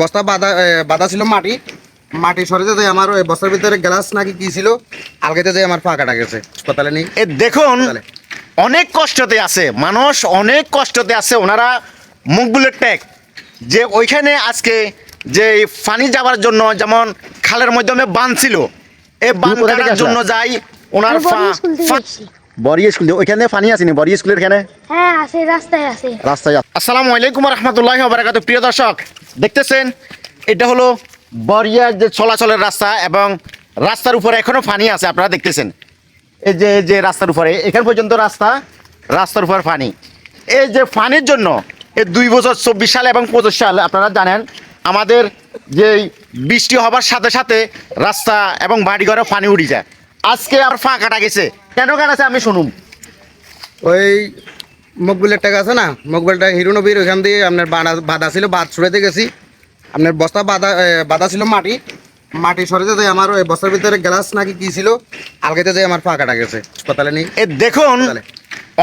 বস্তা বাঁধা বাঁধা ছিল মাটি। মাটি সরিতে যাই আমার ওই বস্তার ভিতরে গ্লাস নাকি কি ছিল আলগাতে যাই আমার পা কাটা গেছে। হাসপাতালে নেই এ দেখুন অনেক কষ্টতে আছে মানুষ অনেক কষ্টতে আছে ওনারা মুখগুলো ট্যাগ যে ওইখানে আজকে যে পানি যাওয়ার জন্য যেমন খালের মাধ্যমে বান ছিল এই কাটার জন্য যাই ওনার আমি বড় স্কুল ওইখানে পানি আসেনি বড়ি স্কুলের এখানে? হ্যাঁ আছে রাস্তায় আছে। রাস্তায় আসসালামু আলাইকুম রহমতুল্লাহ বারাকাত প্রিয় দর্শক দেখতেছেন? এটা হলো বরিয়ার যে চলাচলের রাস্তা এবং রাস্তার উপরে এখনও পানি আছে আপনারা দেখতেছেন। এই যে এই যে রাস্তার উপরে এখান পর্যন্ত রাস্তা রাস্তার উপর পানি। এই যে পানির জন্য এই দুই বছর চব্বিশ সাল এবং পঁচিশ সাল আপনারা জানেন আমাদের যে বৃষ্টি হবার সাথে সাথে রাস্তা এবং বাড়িঘরে পানি উঠে যায়। আজকে আর ফাঁকা কাটা গেছে। কেন কাটাছে আমি শুনুন ওই মকবুলের টাকা আছে না? মকবুলটা হিরো নবীর ওইখান দিয়ে আপনার বাঁধা বাঁধা ছিল বাঁধ ছুড়াইতে গেছি। আপনার বস্তা বাঁধা বাঁধা ছিল মাটি। মাটি সরিতে যাই আমার ওই বস্তার ভিতরে গ্লাস নাকি কি ছিল আলগাতে যাই আমার পা কাটা গেছে। হাসপাতালে নেই। এ দেখুন।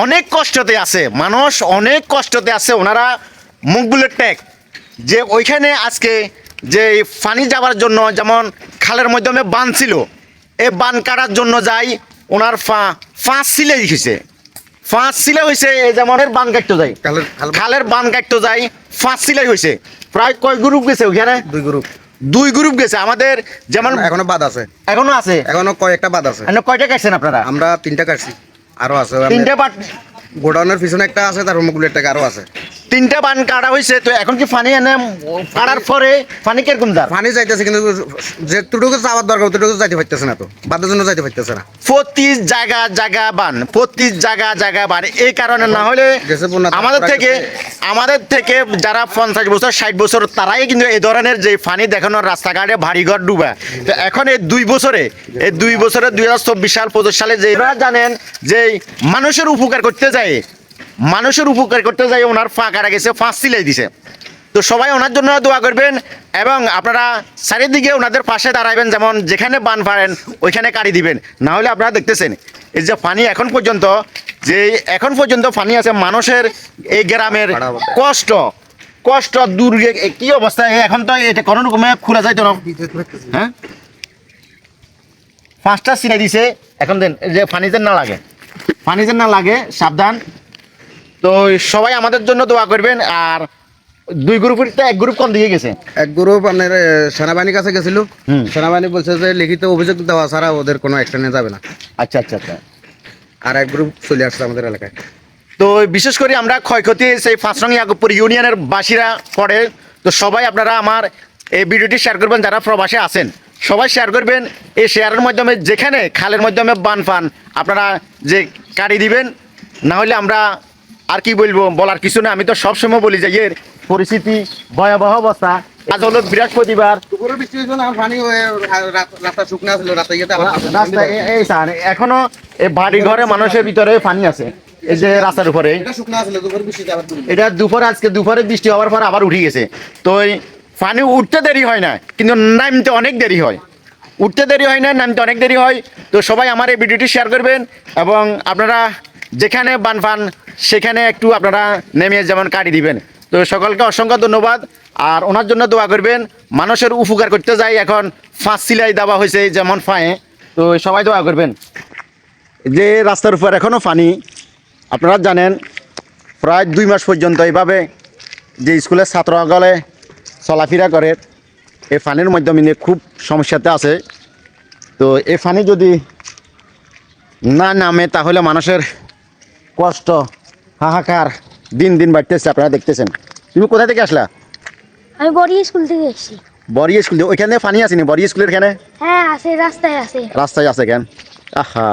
অনেক কষ্টতে আছে। মানুষ অনেক কষ্টতে আছে ওনারা মুখগুলো ট্যাগ যে ওইখানে আজকে যে পানি যাওয়ার জন্য যেমন খালের মাধ্যমে বান ছিল এই বান কাটার জন্য যাই ওনার ফা ফাঁস সিলে হয়েছে ফাঁস সিলে হয়েছে যেমন এর বান কাটতে যাই। খালের বান কাটতে যাই ফাঁস সিলাই হয়েছে প্রায় কয় গ্রুপ গেছে ওইখানে? দুই গ্রুপ। দুই গ্রুপ গেছে। আমাদের যেমন এখনও বাদ আছে। এখনও আছে? এখনও কয়েকটা বাদ আছে। কয়টা কাটছেন আপনারা? আমরা তিনটা কাটছি। আরও আছে। তিনটা পাট গোডাউনের পিছনে একটা আছে তার মকবুলের টাকা আরও আছে। তিনটা বান কাটা হয়েছে তো এখন কি পানি এনে কাটার পরে পানি কীরকম যার পানি যাইতেছে কিন্তু যেটুকু যাওয়ার দরকার ততটুকু যাইতে পারতেছে না তো। বাদের জন্য যাইতে পারতেছে না। প্রতি জায়গা জায়গা বান প্রতি জায়গা জায়গা বান এই কারণে না হলে আমাদের থেকে আমাদের থেকে যারা পঞ্চাশ বছর ষাট বছর তারাই কিন্তু এই ধরনের যে পানি দেখানোর রাস্তাঘাটে ভারীঘর ডুবা। তো এখন এই দুই বছরে এই দুই বছরে দুই হাজার চব্বিশ সাল পঁচিশ সালে যে জানেন যে মানুষের উপকার করতে যায় মানুষের উপকার করতে যাই ওনার ফা কাটা গেছে ফাঁস সিলাই দিছে। তো সবাই ওনার জন্য দোয়া করবেন এবং আপনারা চারিদিকে ওনাদের পাশে দাঁড়াবেন যেমন যেখানে বান পারেন ওইখানে কাড়ি দিবেন। না হলে আপনারা দেখতেছেন এই যে পানি এখন পর্যন্ত যে এখন পর্যন্ত পানি আছে মানুষের এই গ্রামের কষ্ট কষ্ট দুর্গে কি অবস্থা এখন তো এটা কোনো রকমে খোলা যায় তো না? হ্যাঁ? পাঁচটা সিনাই দিছে এখন দেন যে পানি যেন না লাগে পানি যেন না লাগে সাবধান। তো সবাই আমাদের জন্য দোয়া করবেন আর দুই গ্রুপের তো এক গ্রুপ কোন দিকে গেছে। এক গ্রুপ আপনার সেনাবাহিনীর কাছে গেছিল। হুম। সেনাবাহিনী বলছে যে লিখিত অভিযোগ দেওয়া ছাড়া ওদের কোনো অ্যাকশনে যাবে না। আচ্ছা আচ্ছা আচ্ছা। আর এক গ্রুপ চলে আসছে আমাদের এলাকায়। তো বিশেষ করে আমরা ক্ষয়ক্ষতি সেই পাঁচরং ইয়াকুবপুর ইউনিয়নের বাসীরা পড়ে। তো সবাই আপনারা আমার এই ভিডিওটি শেয়ার করবেন যারা প্রবাসে আছেন। সবাই শেয়ার করবেন এই শেয়ারের মাধ্যমে যেখানে খালের মাধ্যমে বান ফান আপনারা যে কাটি দিবেন না হলে আমরা আর কি বলব বলার কিছু না আমি তো সবসময় বলি যে এর পরিস্থিতি ভয়াবহ অবস্থা। আজ হলো বৃহস্পতিবার। এখনও বাড়ি ঘরে মানুষের ভিতরে পানি আছে। এই যে রাস্তার উপরে। এটা দুপুরে আজকে দুপুরে বৃষ্টি হওয়ার পর আবার উঠে গেছে। তো পানি উঠতে দেরি হয় না কিন্তু নামতে অনেক দেরি হয়। উঠতে দেরি হয় না নামতে অনেক দেরি হয়। তো সবাই আমার এই ভিডিওটি শেয়ার করবেন এবং আপনারা যেখানে বান ফান, সেখানে একটু আপনারা নেমে যেমন কাটি দিবেন। তো সকলকে অসংখ্য ধন্যবাদ। আর ওনার জন্য দোয়া করবেন, মানুষের উপকার করতে যাই এখন ফাঁস সিলাই দেওয়া হয়েছে যেমন ফাঁয়ে। তো সবাই দোয়া করবেন। যে রাস্তার উপর এখনও পানি আপনারা জানেন, প্রায় দুই মাস পর্যন্ত এইভাবে যে স্কুলের ছাত্র ছাত্রসকলে চলাফেরা করে, এই পানির মাধ্যমে নিয়ে খুব সমস্যাতে আছে। তো এই পানি যদি না নামে, তাহলে মানুষের কষ্ট হাহাকার দিন দিন বাড়তেছে আপনারা দেখতেছেন। তুমি কোথা থেকে আসলা? আমি বড়ি স্কুল থেকে এসেছি বড়ি স্কুল ওইখানে পানি আসেনি বড়ি স্কুলের এখানে? হ্যাঁ আছে রাস্তায় আছে। রাস্তায় আছে কেন? আহা।